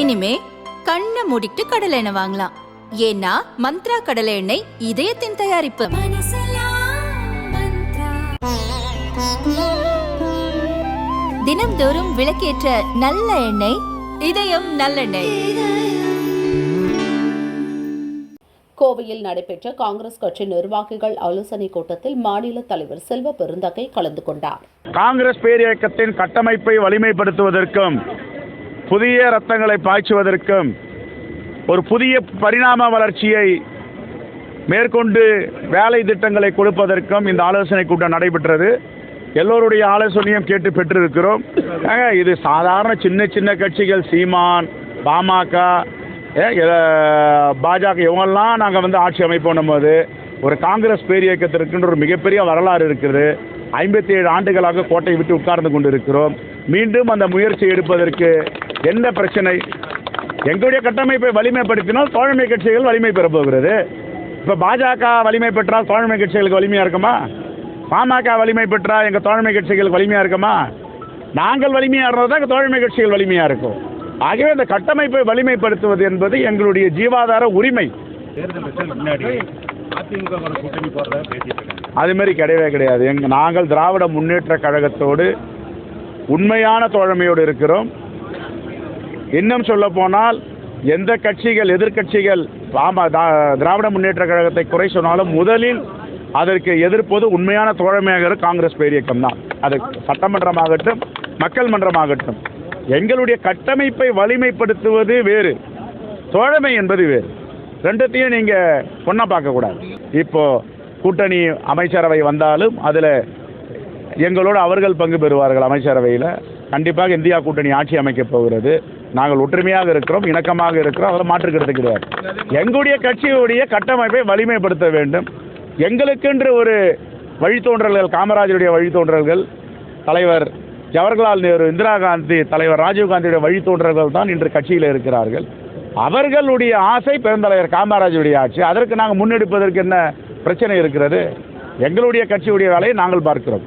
இனிமே கண்ணை மூடிட்டு கடலை எண்ணெய் வாங்கலாம். ஏன்னா மந்த்ரா கடலை எண்ணெய் இதயத்தின் தயாரிப்பு. தினம்தோறும் விளக்கேற்ற நல்ல எண்ணெய் இதயம் நல்லெண்ணெய். கோவையில் நடைபெற்ற காங்கிரஸ் கட்சி நிர்வாகிகள் ஆலோசனைக் கூட்டத்தில் மாநில தலைவர் செல்வ பெருந்தகை கலந்து கொண்டார். காங்கிரஸ் பேரியக்கத்தின் கட்டமைப்பை வலிமைப்படுத்துவதற்கும் புதிய ரத்தங்களை பாய்ச்சுவதற்கும் ஒரு புதிய பரிணாம வளர்ச்சியை மேற்கொண்டு வேலை திட்டங்களை கொடுப்பதற்கும் இந்த ஆலோசனை கூட்டம் நடைபெற்றது. எல்லோருடைய ஆலோசனையும் கேட்டு பெற்றிருக்கிறோம். இது சாதாரண சின்ன சின்ன கட்சிகள் சீமான் பாமக பாஜக இவங்கெல்லாம் நாங்கள் வந்து ஆட்சி அமைப்போம் போது ஒரு காங்கிரஸ் பேரியக்கத்திற்குன்ற ஒரு மிகப்பெரிய வரலாறு இருக்குது. ஐம்பத்தி ஏழு ஆண்டுகளாக கோட்டையை விட்டு உட்கார்ந்து கொண்டு இருக்கிறோம் மீண்டும் அந்த முயற்சி எடுப்பதற்கு என்ன பிரச்சனை? எங்களுடைய கட்டமைப்பை வலிமைப்படுத்தினால் தோழமை கட்சிகள் வலிமை பெறப் போகிறது. இப்போ பாஜக வலிமை பெற்றால் தோழமை கட்சிகளுக்கு வலிமையாக இருக்குமா? பாமக வலிமை பெற்றால் எங்கள் தோழமை கட்சிகளுக்கு வலிமையாக இருக்குமா? நாங்கள் வலிமையாக இருந்தால் தான் தோழமை கட்சிகள் வலிமையாக இருக்கும். ஆகவே இந்த கட்டமைப்பை வலிமைப்படுத்துவது என்பது எங்களுடைய ஜீவாதார உரிமை. அது மாதிரி கிடையவே கிடையாது. எங்க நாங்கள் திராவிட முன்னேற்ற கழகத்தோடு உண்மையான தோழமையோடு இருக்கிறோம். இன்னும் சொல்ல போனால் எந்த கட்சிகள் எதிர்க்கட்சிகள் பாம தா- திராவிட முன்னேற்ற கழகத்தை குறை சொன்னாலும் முதலில் அதற்கு எதிர்ப்பது உண்மையான தோழமையாக காங்கிரஸ் பேரியக்கம் தான். அது சட்டமன்றமாகட்டும் மக்கள் மன்றமாகட்டும். எங்களுடைய கட்டமைப்பை வலிமைப்படுத்துவது வேறு. தோழமை என்பது வேறு. ரெண்டுத்தையும் நீங்கள் ஒன்றா பார்க்கக்கூடாது. இப்போ கூட்டணி அமைச்சரவை வந்தாலும் அதில் எங்களோடு அவர்கள் பங்கு பெறுவார்கள் அமைச்சரவையில். கண்டிப்பாக இந்தியா கூட்டணி ஆட்சி அமைக்கப் போகிறது. நாங்கள் ஒற்றுமையாக இருக்கிறோம் இணக்கமாக இருக்கிறோம் அதில் மாற்றுக்கிறது கிடையாது எங்களுடைய கட்சியுடைய கட்டமைப்பை வலிமைப்படுத்த வேண்டும். எங்களுக்கென்று ஒரு வழித்தோன்றல்கள் காமராஜருடைய வழித்தோன்றல்கள் தலைவர் ஜவஹர்லால் நேரு இந்திரா காந்தி தலைவர் ராஜீவ் காந்தியுடைய வழித்தோன்றல்கள் தான் இன்று கட்சியில் இருக்கிறார்கள். அவர்களுடைய ஆசை பெருந்தலைவர் காமராஜருடைய ஆட்சி. அதற்கு நாங்கள் முன்னெடுப்பதற்கு என்ன பிரச்சனை இருக்கிறது? எங்களுடைய கட்சியுடைய வேலையை நாங்கள் பார்க்கிறோம்.